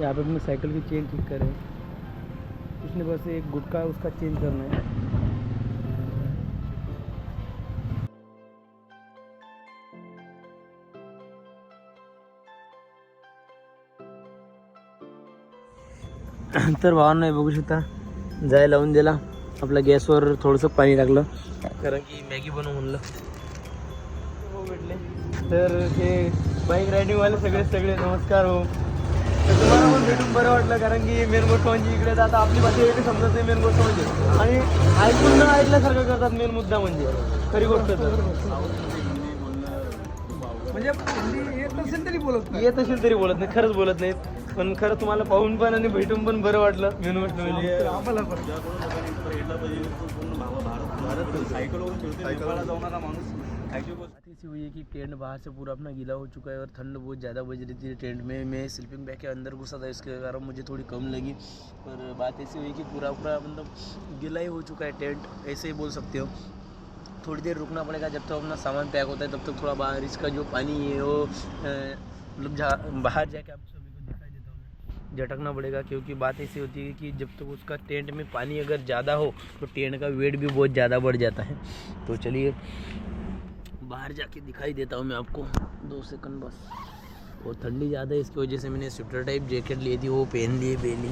यहाँ पे अपनी साइकिल की चेन ठीक करे। उसने बस एक गुटका उसका चेंज करना है। तर भावांना नाही बघू शकता जाय लावून दिला. आपल्या गॅसवर थोडंसं पाणी टाकलं. कारण की मॅगी बनवू म्हणलं. हो भेटले. तर ते बाईक रायडिंगवाले सगळे सगळे नमस्कार हो. तुम्हाला पण भेटून बरं वाटलं कारण की मेन गोष्ट म्हणजे इकडे तर आता आपली भाषा एवढी समजत नाही मेन गोष्ट म्हणजे. आणि ऐकून न ऐकल्यासारखं करतात मेन मुद्दा म्हणजे. खरी गोष्ट तर. म्हणजे हिंदी येत नसेल तरी बोलत नाही. येत असेल तरी बोलत नाही खरंच बोलत नाहीत. पण खरं तुम्हाला पाहून पण आणि भेटून पण बरं वाटलं मेन गोष्ट म्हणजे. आम्हाला पण. ऐसी हुई है कि टेंट बाहर से पूरा अपना गीला हो चुका है और ठंड बहुत ज़्यादा बज रही थी टेंट में। मैं स्लीपिंग बैग के अंदर घुसा था, इसके कारण मुझे थोड़ी कम लगी। पर बात ऐसी हुई कि पूरा पूरा मतलब गीला ही हो चुका है टेंट, ऐसे ही बोल सकते हो। थोड़ी देर रुकना पड़ेगा जब तक तो अपना सामान पैक होता है, तब तक तो थोड़ा बाहर इसका जो पानी है वो मतलब जहाँ बाहर जाके आप सभी को दिखाई देता हूँ। मैं झटकना पड़ेगा क्योंकि बात ऐसी होती है कि जब तक तो उसका टेंट में पानी अगर ज़्यादा हो तो टेंट का वेट भी बहुत ज़्यादा बढ़ जाता है। तो चलिए बाहर जाके दिखाई देता हूँ मैं आपको। दो सेकंड बस। और ठंडी ज़्यादा है, इसकी वजह से मैंने स्वेटर टाइप जैकेट ली थी, वो पहन लिए पहनी।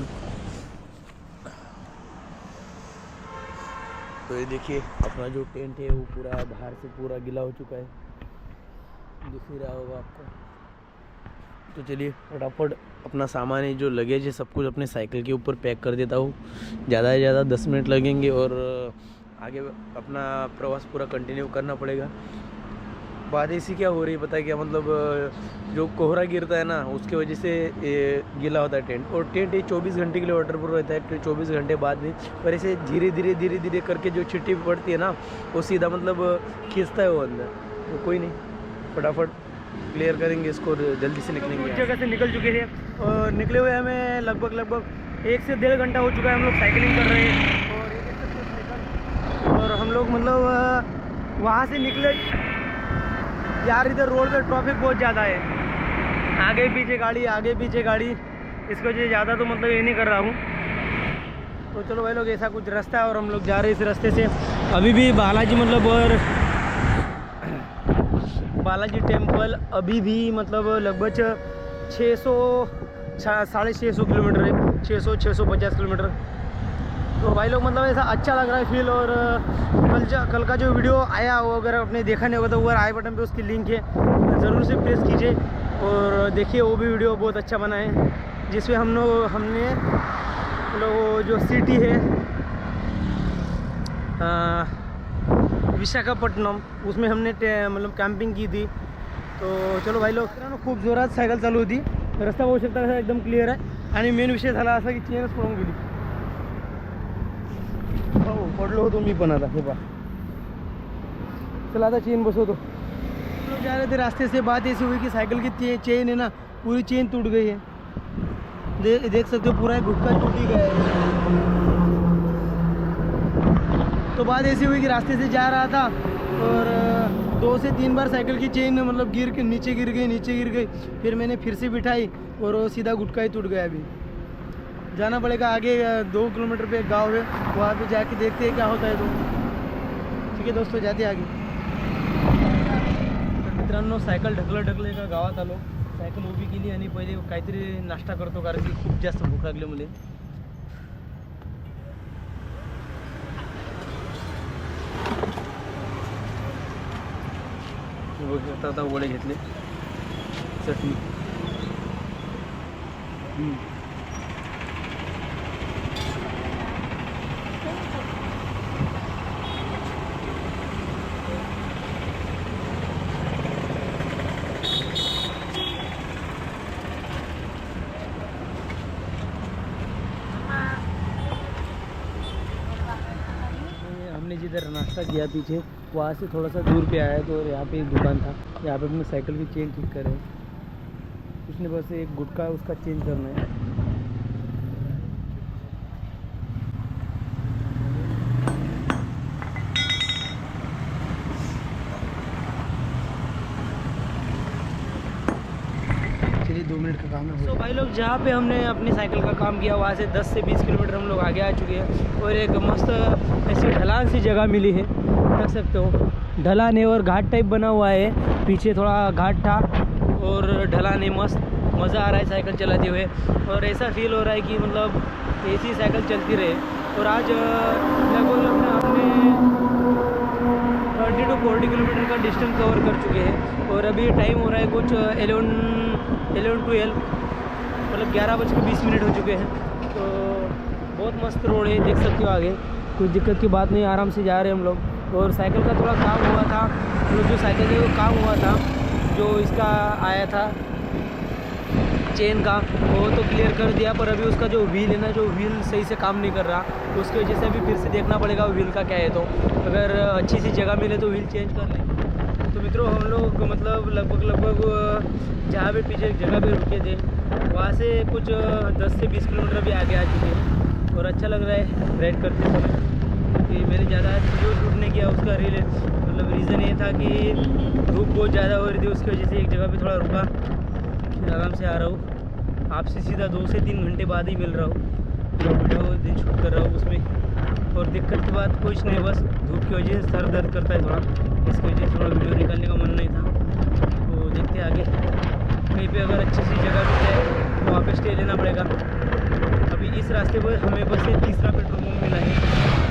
तो ये देखिए, अपना जो टेंट है, वो पूरा बाहर से पूरा गीला हो चुका है। दिख ही रहा होगा आपको। तो चलिए, फटाफट अपना सामान है, जो लगेज है, सब कुछ अपने साइकिल के ऊपर पैक कर देता हूँ। ज़्यादा से ज़्यादा दस मिनट लगेंगे और आगे अपना प्रवास पूरा कंटिन्यू करना पड़ेगा। बात ऐसी क्या हो रही है? पता है क्या? मतलब जो कोहरा गिरता है ना, उसके वजह से गीला होता है टेंट। और टेंट ये चौबीस घंटे के लिए वाटर प्रूफ रहता है चौबीस घंटे बाद भी, पर ऐसे धीरे धीरे धीरे धीरे करके जो छिट्टी पड़ती है ना, वो सीधा मतलब खींचता है वो अंदर। तो कोई नहीं, फटाफट क्लियर करेंगे इसको जल्दी से निकलेंगे जगह से निकल चुके हैं। और निकले हुए हमें लगभग लगभग एक से डेढ़ घंटा हो चुका है, हम लोग साइकिलिंग कर रहे हैं। हो और हम लोग मतलब वहाँ से निकले यार, इधर रोड पे ट्रैफ़िक बहुत ज़्यादा है। आगे पीछे गाड़ी, आगे पीछे गाड़ी। इसकी वजह से ज़्यादा तो मतलब ये नहीं कर रहा हूँ। तो चलो भाई लोग, ऐसा कुछ रास्ता है और हम लोग जा रहे हैं इस रास्ते से। अभी भी बालाजी मतलब और बालाजी टेंपल अभी भी मतलब लगभग छः सौ साढ़े छः सौ किलोमीटर है। छः सौ छः सौ पचास किलोमीटर। तो भाई लोग मतलब ऐसा अच्छा लग रहा है फील और कल जा, कल का जो वीडियो आया वो अगर आपने देखा नहीं होगा तो ऊपर आई बटन पे उसकी लिंक है। ज़रूर से प्रेस कीजिए और देखिए, वो भी वीडियो बहुत अच्छा बना है, जिसमें हम लोग, हमने वो जो सिटी है विशाखापट्टनम, उसमें हमने मतलब कैंपिंग की थी। तो चलो भाई लोग खूप जोरात सायकल चालू होती रस्ता बघू शकता एकदम क्लिअर आहे आणि मेन विषय असा की पळून गेली। हो पडलो होतो मी पण आता हे पा चला आता चेन बसवतो. लोग जा रहे थे रास्ते से बात ऐसी हुई कि साइकिल की चेन है ना पूरी चेन टूट गई है. दे, देख सकते हो पूरा गुटका टूट ही गया है. तो बात ऐसी हुई कि रास्ते से जा रहा था और दो से तीन बार साइकिल की चेन मतलब गिर के नीचे गिर गई नीचे गिर गई. फिर मैंने फिर से बिठाई और सीधा गुटका ही टूट गया अभी। जाना पड़ेगा आगे दो किलोमीटर पे एक गांव है वहाँ पे जाके देखते हैं क्या होता है तो। ठीक है दोस्तों जाते आगे। तर मित्रांनो सायकल ढकलं ढकलं एका गावात आलो। सायकल उभी केली आणि पहिले काहीतरी नाश्ता करतो कारण की खूप जास्त भूक लागली मुले. बघू शकता आता वडे घेतले. चटणी. जिधर गया पीछे वहाँ से थोड़ा सा दूर पे आया तो यहाँ पे एक दुकान था। यहाँ पे अपने साइकिल की चेन ठीक करे उसने बस एक गुटका उसका चेंज करना है। काम है। तो भाई लोग, जहाँ पे हमने अपनी साइकिल का काम किया, वहाँ से 10 से 20 किलोमीटर हम लोग आगे आ चुके हैं और एक मस्त ऐसी ढलान सी जगह मिली है देख सकते हो। ढलान है और घाट टाइप बना हुआ है। पीछे थोड़ा घाट था और ढलान है मस्त, मज़ा आ रहा है साइकिल चलाते हुए। और ऐसा फील हो रहा है कि मतलब ऐसी साइकिल चलती रहे। और आज लगभग हमने थर्टी टू फोर्टी किलोमीटर का डिस्टेंस कवर कर चुके हैं और अभी टाइम हो रहा है कुछ एलेवन एलेवन ट्वेल्व मतलब ग्यारह बज के बीस मिनट हो चुके हैं। तो बहुत मस्त रोड है, देख सकते हो आगे। कोई दिक्कत की बात नहीं, आराम से जा रहे हैं हम लोग। और साइकिल का थोड़ा काम हुआ था जो जो साइकिल का काम हुआ था, जो इसका आया था चेन का, वो तो क्लियर कर दिया, पर अभी उसका जो व्हील है ना, जो व्हील सही से काम नहीं कर रहा, उसकी वजह से अभी फिर से देखना पड़ेगा व्हील का क्या है तो। अगर अच्छी सी जगह मिले तो व्हील चेंज कर लें। तो मित्रों, हम लोग मतलब लगभग लगभग जहाँ पे पीछे एक जगह पे रुके थे, वहाँ से कुछ दस से बीस किलोमीटर भी आगे आ चुके हैं। और अच्छा लग रहा है राइड करते समय। कि मैंने ज़्यादा वीडियो शूट नहीं किया उसका रील मतलब रीज़न ये था कि धूप बहुत ज़्यादा हो रही थी, उसकी वजह से एक जगह पे थोड़ा रुका। आराम से आ रहा हूँ। आपसे सीधा दो से तीन घंटे बाद ही मिल रहा हूँ। जो वीडियो दिन शूट कर रहा हूँ उसमें। और दिक्कत की बात कुछ नहीं, बस धूप की वजह से सर दर्द करता है थोड़ा। इसकी वजह से थोड़ा वीडियो निकालने का मन नहीं था। तो देखते आगे। कहीं पे अगर अच्छी सी जगह मिल जाए तो वहाँ पे स्टे लेना पड़ेगा। अभी इस रास्ते पर हमें बस ये तीसरा पेट्रोल पम्प मिला है।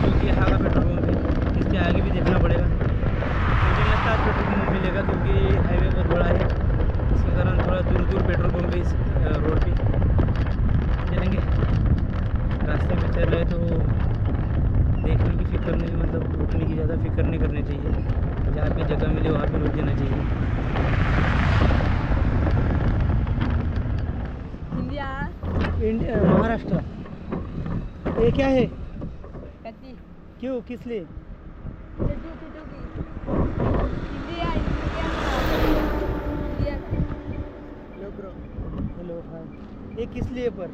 क्योंकि यहाँ का पेट्रोल पम्प है। इसके आगे भी देखना पड़ेगा। मुझे लगता है पेट्रोल पम्प मिलेगा, क्योंकि हाईवे बहुत बड़ा है। इसके कारण दूर दूर पेट्रोल पंप है इस रोड पे चलेंगे रास्ते में चल रहे तो देखने की फ़िक्र नहीं मतलब रुकने की ज़्यादा फ़िक्र नहीं करनी चाहिए। जहाँ पे जगह मिले वहाँ पे रुक जाना चाहिए। इंडिया। इंडिया। महाराष्ट्र। ये क्या है? कति क्यों? किस लिए चटू चटू की India India hello bro hi ये किस लिए पर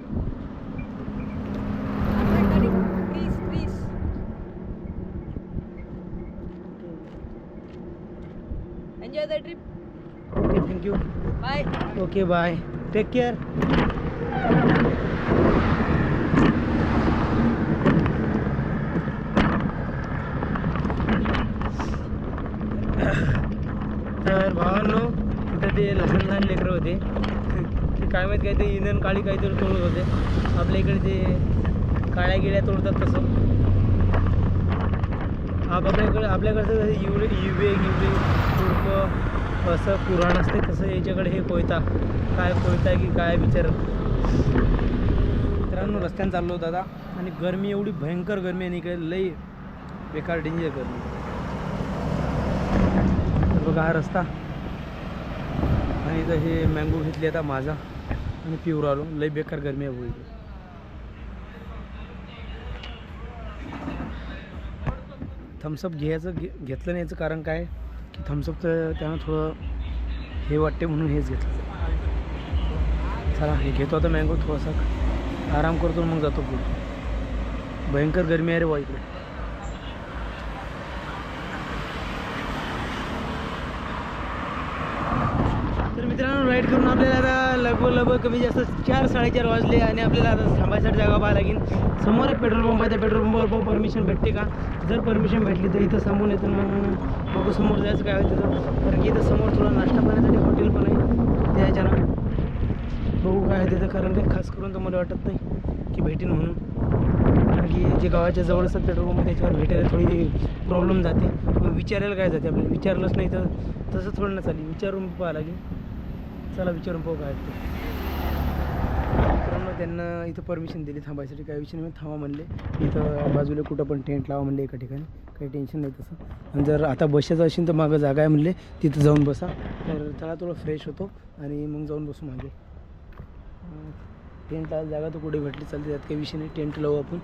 enjoy the trip okay thank you bye okay bye take care काय माहीत काय ते इंधन काळी काहीतरी तोडत होते. आपल्या इकडे ते काळ्या गिळ्या तोडतात तसं. आप आपल्याकडे आपल्याकडचं जसं युवे युवे युवे तुर्क असं पुराण असते तसं याच्याकडे हे कोयता. काय कोयता की काय विचार. मित्रांनो रस्त्यानं चाललो दादा आणि गरमी एवढी भयंकर गरमी आहे इकडे लई बेकार डेंजर गरमी. बघा हा रस्ता. आणि इथं हे मँगो घेतले आता माझा. आणि प्युअर आलो. लय बेकार गरमी आहे भाऊ थम्सअप घ्यायचं घे घेतलं नाही याचं कारण काय? की थम्सअप तर त्यानं थोडं हे वाटते म्हणून हेच घेतलं. चला हे घेतो आता मँगो थोडासा. आराम करतो मग जातो पुढे. भयंकर गरमी आहे रे बा इकडे तर मित्रांनो राईड करून आपल्याला आता लगभग लगभग कमी जास्त चार साडेचार वाजले आणि आपल्याला आता थांबायसाठी जागा पाहायला लागेल. समोर एक पेट्रोल पंप आहे त्या पेट्रोल पंपावर परमिशन भेटते का? जर परमिशन भेटली तर इथं थांबून येतं मग बघू समोर जायचं काय होतं कारण की इथं समोर थोडं नाश्ता पाण्यासाठी हॉटेल पण आहे. त्या ह्याच्यानं बघू काय आहे तिथं कारण काही खास करून तर मला वाटत नाही की भेटेन म्हणून. कारण की जे गावाच्या जवळ असतात पेट्रोल पंप त्याच्यावर भेटायला थोडी प्रॉब्लेम जाते. विचारायला काय जाते आपल्याला? विचारलंच नाही तर तसं थोडं ना चालेल. विचारून पाहावं लागेल. चला विचारून पाहू काय ते मित्रांनो त्यांना इथं परमिशन दिली थांबायसाठी. काय विषय नाही थांबा म्हणले. इथं बाजूला कुठं पण टेंट लावा म्हणले एका ठिकाणी. काही टेन्शन नाही तसं. आणि जर आता बसायचं असेल तर मागं जागा आहे म्हणले तिथं जाऊन बसा. तर चला थोडं फ्रेश होतो आणि मग जाऊन बसू मागे. टेंट लावायला जागा तर कुठे भेटली चालते त्यात काही विषय नाही. टेंट लावू आपण.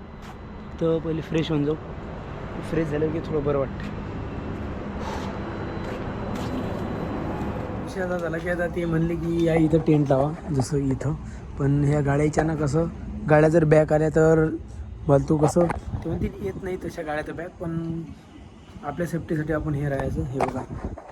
तर पहिले फ्रेश होऊन जाऊ. फ्रेश झालं की थोडं बरं वाटतं. विषय असा झाला की आता ते म्हणले की या इथं टेंट लावा जसं इथं. पण ह्या गाड्याच्या ना कसं गाड्या जर बॅक आल्या तर बोलतो कसं ते म्हणतील येत नाही तशा गाड्या तर बॅक पण आपल्या सेफ्टीसाठी आपण हे राहायचं हे बघा.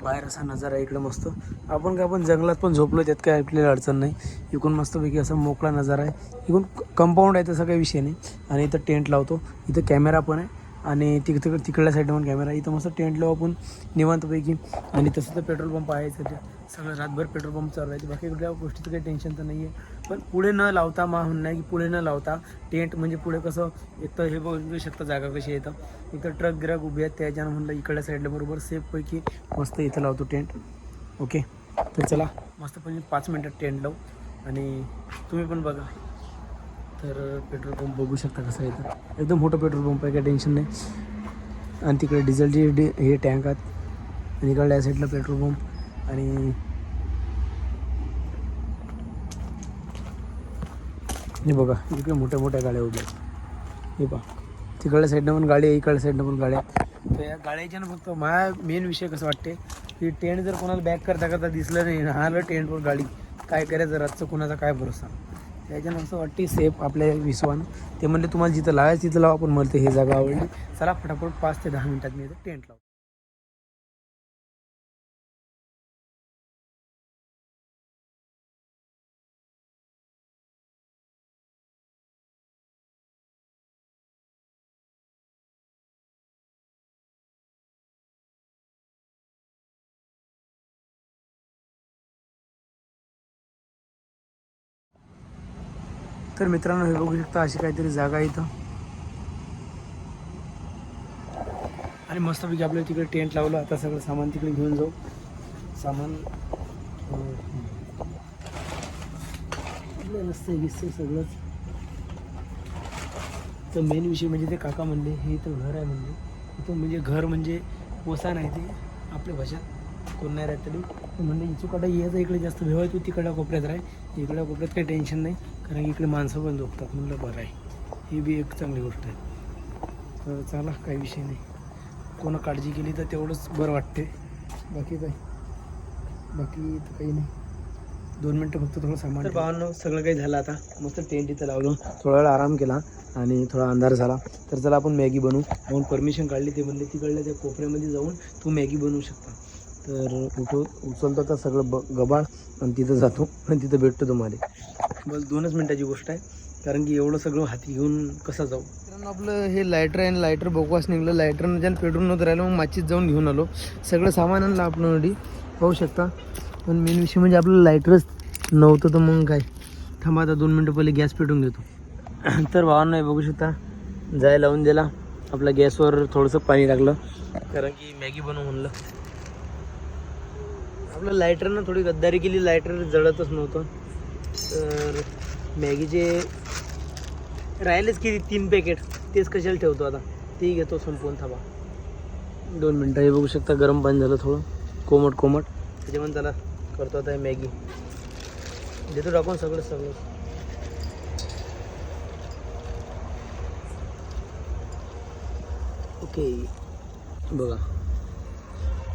बाहेर असा नजारा इकडं मस्त. आपण काय आपण जंगलात पण झोपलो त्यात काय आपल्याला अडचण नाही. इकडून मस्तपैकी असा मोकळा नजारा आहे. इकडून कंपाऊंड आहे तसा काही विषय नाही. आणि इथं टेंट लावतो. इथं कॅमेरा पण आहे. आणि तिक तिकडल्या साईडला पण कॅमेरा इथं मस्त टेंट लावू आपण निवांतपैकी. आणि तसं तर पेट्रोल पंप आहे सध्या. सगळं रातभर पेट्रोल पंप चालू आहे बाकी कुठल्या गोष्टीचं काही टेन्शन तर नाही आहे पण पुढे न लावता मा म्हणणं आहे की पुढे न लावता टेंट म्हणजे पुढे कसं एक तर हे बघू शकता जागा कशी येतं इथं. तर ट्रक गिराक उभी आहेत त्याच्यानं म्हणलं इकडल्या साईडला बरोबर सेफपैकी मस्त इथं लावतो टेंट ओके तर चला मस्तपैकी पाच मिनटात टेंट लावू. आणि तुम्ही पण बघा. तर पेट्रोल पंप बघू शकता कसं येतं इथं. एकदम मोठं पेट्रोल पंप आहे काही टेन्शन नाही. आणि तिकडे डिझेलचे हे टँक आहेत. आणि इकडल्या साईडला पेट्रोल पंप. आणि हे बघा इकडे मोठ्या मोठ्या गाड्या उभ्या हे पहा तिकडल्या साईडनं पण गाडी आहे इकडल्या साईडनं पण गाड्या तर या गाड्याच्या ना फक्त माझा मेन विषय कसं वाटते की टेंट जर कोणाला बॅक करता करता दिसलं नाही ना आलं टेंटवर गाडी काय करायचं रातचं कोणाचा काय भरोसा? त्याच्यानं असं वाटते सेफ आपल्या विश्वानं. ते म्हणले तुम्हाला जिथं लावायचं तिथं लावा पण मला ते हे जागा आवडली. चला फटाफट पाच ते दहा मिनिटात मी इथं टेंट लावतो. तर मित्रांनो हे बघू शकता अशी काहीतरी जागा इथं. आणि मस्तपैकी आपल्याला तिकडे टेंट लावलं. आता सगळं सामान तिकडे घेऊन जाऊ. सामान रस्ते आपलं सगळंच. तर मेन विषय म्हणजे ते काका म्हणले हे इथं घर आहे म्हणले. इथं म्हणजे घर म्हणजे ओसा नाही ते आपल्या भाषेत. कोण नाही राहत तरी. म्हणजे म्हणले यायचं इकडे जास्त भेव आहे तू तिकडल्या कोपऱ्यात राह. इकडल्या कोपऱ्यात काही टेन्शन नाही कारण की इकडे माणसं पण झोपतात. म्हणलं बरं आहे. ही बी एक चांगली गोष्ट आहे. तर चला काही विषय नाही. कोणा काळजी केली तर तेवढंच बरं वाटते बाकी काय? बाकी तर काही नाही. दोन मिनटं फक्त थोडं सामान तर सगळं काही झालं आता. मस्त टेंट इथं लावलो. थोडा वेळ आराम केला आणि थोडा अंधार झाला. तर चला आपण मॅगी बनवू. म्हणून परमिशन काढली ते म्हणले तिकडल्या त्या कोपऱ्यामध्ये जाऊन तू मॅगी बनवू शकता. तर उठव उचलतो तर सगळं ब गबाळ आणि तिथं जातो आणि तिथं भेटतो तुम्हाला. बस दोनच मिनटाची गोष्ट आहे. कारण की एवढं सगळं हाती घेऊन कसं जाऊ? मित्रांनो आपलं हे लायटर आहे लायटर बोकवास निघलं. लायटरनं ज्यानं पेट्रोल नव्हतं राहिलं मग माचीत जाऊन घेऊन आलो. सगळं सामान आणलं आपल्यासाठी पाहू शकता. पण मेन विषय म्हणजे आपलं लायटरच नव्हतं तर मग काय? थांबा आता दोन मिनटं पहिले गॅस पेटून घेतो तर भावांना बघू शकता. जाय लावून दिला. आपल्या गॅसवर थोडंसं पाणी टाकलं. कारण की मॅगी बनवू म्हणलं आपलं लायटरनं थोडी गद्दारी केली लायटर जळतच नव्हतं. तर मॅगीचे राहिलेच किती तीन पॅकेट तेच कशाला ठेवतो आता? तेही घेतो संपवून थांबा. दोन मिनटं हे बघू शकता गरम पाणी झालं थोडं. कोमट कोमट. त्याच्यामध्ये त्याला करतो आता हे मॅगी देतो टाकून सगळं सगळं. ओके बघा.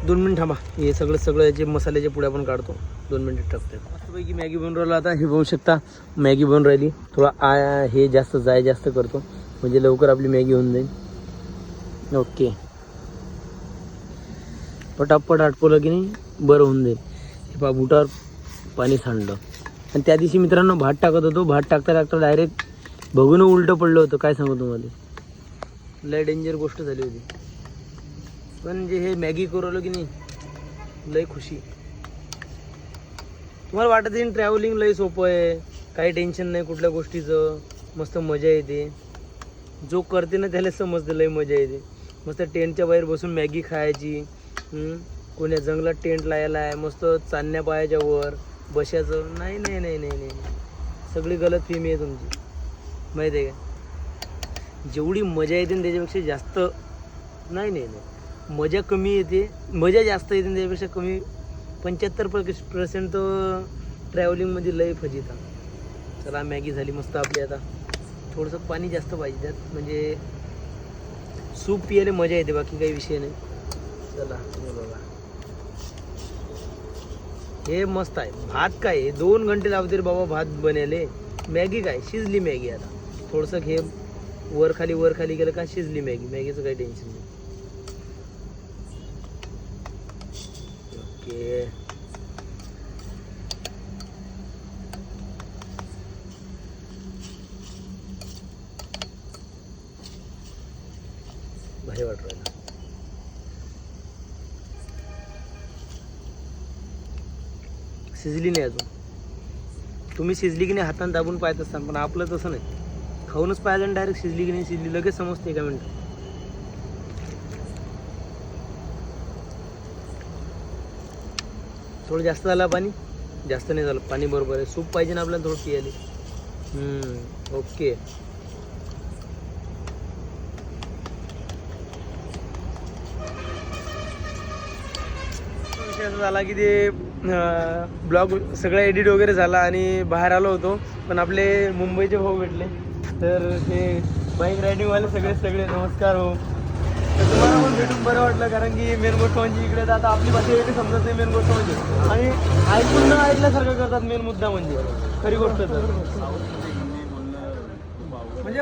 दोन मिनिट थांबा. हे सगळं सगळं याचे मसाल्याचे पुढे आपण काढतो दोन मिनिट टाकतो मस्तपैकी मॅगी बनवून राहिला. आता हे बघू शकता मॅगी बनवून राहिली. थोडा आय हे जास्त जाय जास्त करतो. म्हणजे लवकर आपली मॅगी होऊन जाईल. ओके. पटापट आटपवलं की नाही बरं होऊन जाईल. हे पा बुटावर पाणी सांडलं. आणि त्या दिवशी मित्रांनो भात टाकत होतो. भात टाकता टाकता डायरेक्ट बघून उलटं पडलं होतं. काय सांगू तुम्हाला? लय डेंजर गोष्ट झाली होती. पण जे हे मॅगी करवलं की नाही लय खुशी. तुम्हाला वाटत येईल ट्रॅव्हलिंग लय सोपं आहे काही टेन्शन नाही कुठल्या गोष्टीचं मस्त मजा येते. जो करते ना त्याला समजते लय मजा येते. मस्त टेंटच्या बाहेर बसून मॅगी खायची कोण्या जंगलात टेंट लायला आहे मस्त चांदण्या पायाच्या वर बशाचं नाही नाही नाही नाही नाही सगळी गलत फेमी आहे तुमची. माहिती आहे का? जेवढी मजा येते ना त्याच्यापेक्षा जास्त नाही नाही नाही. मजा कमी येते. मजा जास्त येते ना त्याच्यापेक्षा कमी. पंच्याहत्तर पर्सेंट तर ट्रॅव्हलिंगमध्ये लय फजिता चला मॅगी झाली मस्त आपली आता. थोडंसं पाणी जास्त पाहिजे त्यात. म्हणजे सूप पियाला मजा येते बाकी काही विषय नाही. चला हे बघा हे मस्त आहे. भात काय आहे? दोन घंटे लावते रे बाबा भात बनेले मॅगी काय? शिजली मॅगी आता. थोडंसं हे वर खाली वर खाली गेलं का? शिजली मॅगी. मॅगीचं काही टेन्शन नाही. ओके. भारी वाटत राहिलं शिजली नाही अजून. तुम्ही शिजली की नाही हाताने दाबून पाहत असताना पण आपलं तसं नाही. खाऊनच पाहिलं डायरेक्ट शिजली की नाही शिजली लगेच समजते एका मिनटं थोडं जास्त झालं पाणी? जास्त नाही झालं. पाणी बरोबर आहे. सूप पाहिजे ना आपल्याला थोडं पियाली. ओके. विषय असा झाला की ते ब्लॉग सगळं एडिट वगैरे झाला आणि बाहेर आलो होतो. पण आपले मुंबईचे भाऊ भेटले. तर ते बाईक रायडिंगवाले सगळे सगळे नमस्कार हो. तुम्हाला पण भेटून बरं वाटलं कारण की मेन गोष्ट म्हणजे इकडे तर आता आपली भाषा वेगळी समजत नाही मेन गोष्ट म्हणजे. आणि ऐकून न ऐकल्यासारखं करतात मेन मुद्दा म्हणजे. खरी गोष्ट तर. म्हणजे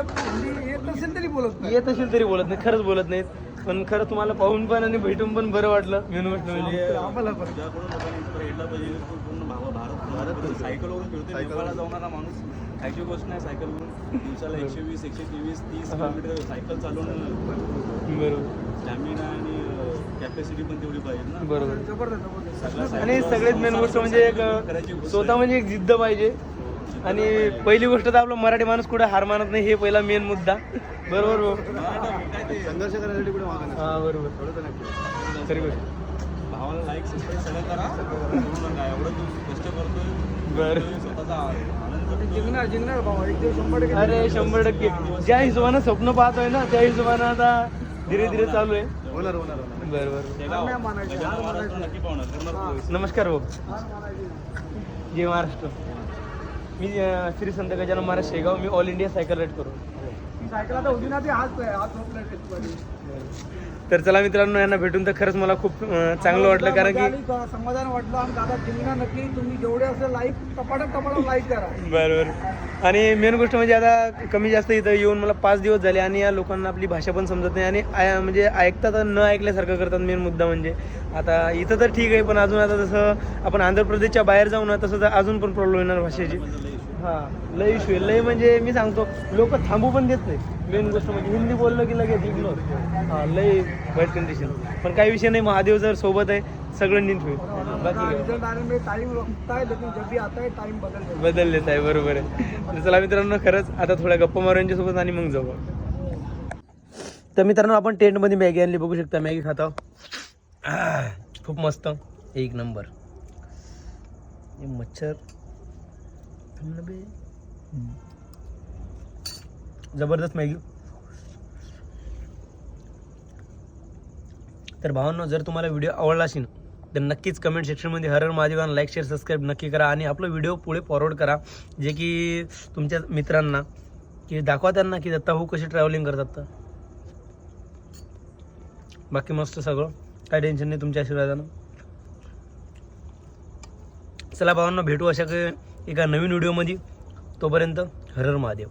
येत असेल तरी बोलत नाही. येत असेल तरी बोलत नाही खरंच बोलत नाहीत. पण खरं तुम्हाला पाहून पण आणि भेटून पण बरं वाटलं मेन गोष्ट म्हणजे. आम्हाला पण. सायकलवरून फिरतो नेपाळला जाणारा माणूस खायची गोष्ट नाही सायकलवरून. दिवसाला एकशे वीस एकशे तेवीस तीस हा. किलोमीटर सायकल बरोबर. स्टॅमिना आणि कॅपॅसिटी पण तेवढी पाहिजे ना. बरोबर. जबरदस्त जबरदस्त. सगळं आणि सगळ्यात मेन गोष्ट म्हणजे एक स्वतः म्हणजे एक जिद्द पाहिजे. आणि पहिली गोष्ट तर आपला मराठी माणूस कुठे हार मानत नाही हे पहिला मेन मुद्दा. बरोबर? संघर्ष करायसाठी कुठे हा बरोबर. खरी गोष्ट भावाला लाईक सबस्क्राईब सगळं करा. सोडू नका एवढं तू कष्ट करतोय. बरं. तुम्ही स्वतःचा आनंद जिंकणार जिंकणार भाऊ एक दिवस शंभर टक्के अरे शंभर टक्के. ज्या हिशोबानं स्वप्न पाहतोय ना त्या हिशोबानं आता धीरे धीरे चालू आहे. होणार होणार बरं बरं. नक्की पाहणार. नमस्कार भाऊ. जय महाराष्ट्र. मी श्री संत गजानन महाराज शेगाव मी ऑल इंडिया सायकल राईड करू सायकल आता होती ना ती झोपलाय त्याच्यामध्ये. तर चला मित्रांनो यांना भेटून तर खरंच मला खूप चांगलं वाटलं कारण की समाधान वाटलं. आणि दादा जिंकणार नक्की तुम्ही जेवढे असेल लाईक लाईक करा. बरोबर. आणि मेन गोष्ट म्हणजे आता कमी जास्त इथं येऊन मला पाच दिवस झाले आणि या लोकांना आपली भाषा पण समजत नाही आणि आय- म्हणजे ऐकतात न ऐकल्यासारखं करतात मेन मुद्दा म्हणजे. आता इथं तर ठीक आहे पण अजून आता जसं आपण आंध्र प्रदेशच्या बाहेर जाऊ ना तसं तर अजून पण प्रॉब्लेम येणार भाषेची. हा लय इश्यू आहे. लय म्हणजे मी सांगतो लोक थांबू पण देत नाही मेन गोष्ट म्हणजे हिंदी बोललं की लगेच इग्नोर हा लय वाईट कंडिशन पण काही विषय नाही महादेव जर सोबत आहे सगळं नीट होईल. बाकी काय. रिझल्ट आने में टाइम लगता है लेकिन जब भी आता है टाइम बदल जाता है बदल देत आहे बरोबर आहे. तर चला मित्रांनो खरंच आता थोड्या गप्पा मारू यांच्यासोबत आणि मग जाऊ. तर मित्रांनो आपण टेंटमध्ये मॅगी आणली बघू शकता मॅगी खाता खूप मस्त. एक नंबर. मच्छर. जबरदस्त मॅगी. तर भावांनो जर तुम्हाला व्हिडिओ आवडला असेल तर नक्कीच कमेंट सेक्शनमध्ये हर हर लाईक शेअर सबस्क्राईब नक्की करा आणि आपला व्हिडिओ पुढे फॉरवर्ड करा जे की तुमच्या मित्रांना की दाखवा त्यांना की दत्ता हो कशी ट्रॅव्हलिंग करतात तर. बाकी मस्त सगळं. काय टेन्शन नाही तुमच्या आशीर्वादानं. चला भावांना भेटू अशा काही एका नवीन व्हिडिओमध्ये तोपर्यंत हरर महादेव.